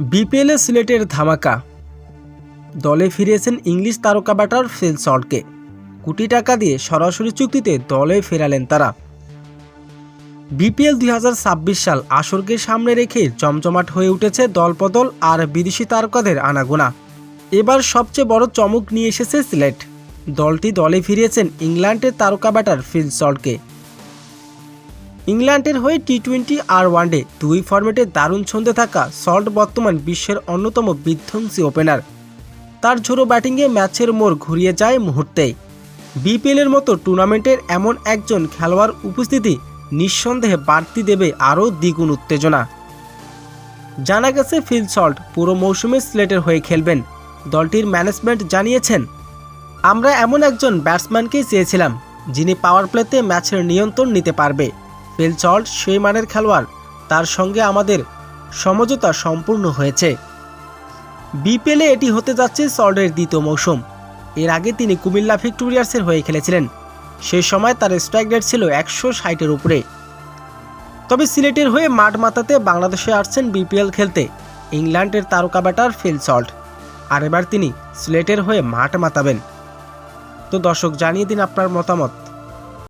বিপিএলে সিলেটের ধামাকা। দলে ফিরিয়েছেন ইংলিশ তারকা ব্যাটার ফিল সল্টকে। কোটি টাকা দিয়ে সরাসরি চুক্তিতে দলে ফেরালেন তারা। বিপিএল দুই হাজার ছাব্বিশ সাল আসরকে সামনে রেখে জমজমাট হয়ে উঠেছে দলপদল আর বিদেশি তারকাদের আনাগোনা। এবার সবচেয়ে বড় চমক নিয়ে এসেছে সিলেট। দলটি দলে ফিরিয়েছেন ইংল্যান্ডের তারকা ব্যাটার ফিল সল্টকে। ইংল্যান্ডের হয়ে টি টোয়েন্টি আর ওয়ানডে দুই ফরম্যাটে দারুণ ছন্দে থাকা সল্ট বর্তমান বিশ্বের অন্যতম বিধ্বংসী ওপেনার। তার ঝোড়ো ব্যাটিংয়ে ম্যাচের মোড় ঘুরিয়ে যায় মুহূর্তেই। বিপিএলের মতো টুর্নামেন্টের এমন একজন খেলোয়াড় উপস্থিতি নিঃসন্দেহে বাড়তি দেবে আরও দ্বিগুণ উত্তেজনা। জানা গেছে, ফিল সল্ট পুরো মৌসুমে স্লেটের হয়ে খেলবেন। দলটির ম্যানেজমেন্ট জানিয়েছেন, আমরা এমন একজন ব্যাটসম্যানকেই চেয়েছিলাম, যিনি পাওয়ার প্লেতে ম্যাচের নিয়ন্ত্রণ নিতে পারবে। ফিল সল্ট সেই মানের খেলোয়াড়। তার সঙ্গে আমাদের সমঝোতা সম্পূর্ণ হয়েছে। বিপিএলে এটি হতে যাচ্ছে সল্টের দ্বিতীয় মৌসুম। এর আগে তিনি কুমিল্লা ভিক্টোরিয়ার্সের হয়ে খেলেছিলেন। সেই সময় তার স্ট্রাইক রেট ছিল একশো ষাটের উপরে। তবে সিলেটের হয়ে মাঠ মাতাতে বাংলাদেশে আসছেন বিপিএল খেলতে ইংল্যান্ডের তারকা ব্যাটার ফিল সল্ট। আর এবার তিনি সিলেটের হয়ে মাঠ মাতাবেন। তো দর্শক, জানিয়ে দিন আপনার মতামত।